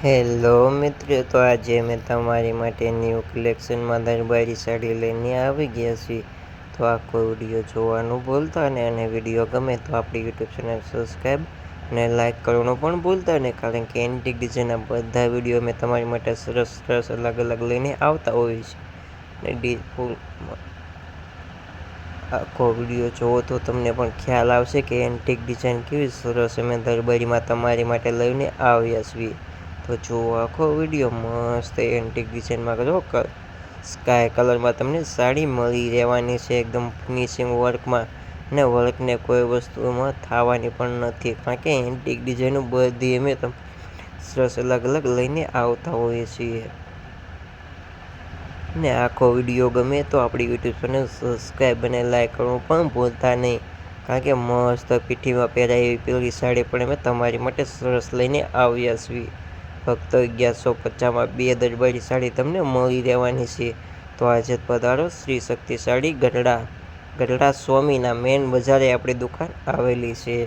Hello મિત્રો, તો આજે મેં તમારી માટે ન્યૂ કલેક્શનમાં દરબારી સાડી લઈને આવી ગયા છીએ. તો આખો વીડિયો જોવાનું ભૂલતા ને અને વીડિયો ગમે તો આપણી યુટ્યુબ ચેનલ સબસ્ક્રાઈબ અને લાઇક કરવાનું પણ ભૂલતા ને કારણ કે એન્ટિક ડિઝાઇનના બધા વીડિયો મેં તમારી માટે સરસ સરસ અલગ અલગ લઈને આવતા હોઈએ છીએ ને ડી ફૂલ આખો વીડિયો જોવો તો તમને પણ ખ્યાલ આવશે કે એન્ટિક ડિઝાઇન કેવી સરસ અમે દરબારીમાં તમારી માટે લઈને આવ્યા છીએ. તો જો આખો વીડિયો મસ્ત એન્ટિક ડિઝાઇનમાં કરો સ્કાય કલરમાં તમને સાડી મળી રહેવાની છે એકદમ ફિનિશિંગ વર્કમાં ને વર્કને કોઈ વસ્તુમાં થવાની પણ નથી. કારણ કે એન્ટિક ડિઝાઇનો બધી અમે તમને સરસ અલગ અલગ લઈને આવતા હોઈએ છીએ. ને આખો વીડિયો ગમે તો આપણી યુટ્યુબ ચેનલ સબસ્ક્રાઈબ અને લાઈક કરવું પણ ભૂલતા નહીં. કારણ કે મસ્ત પીઠીમાં પહેરાય એવી પેલી સાડી પણ અમે તમારી માટે સરસ લઈને આવ્યા છીએ. ફક્ત અગિયારસો પચાસમાં બે દરબારી સાડી તમને મળી રહેવાની છે. તો આજે પધારો શ્રી શક્તિશાળી ગઢડા. ગઢડા સ્વામીના મેન બજારે આપણી દુકાન આવેલી છે.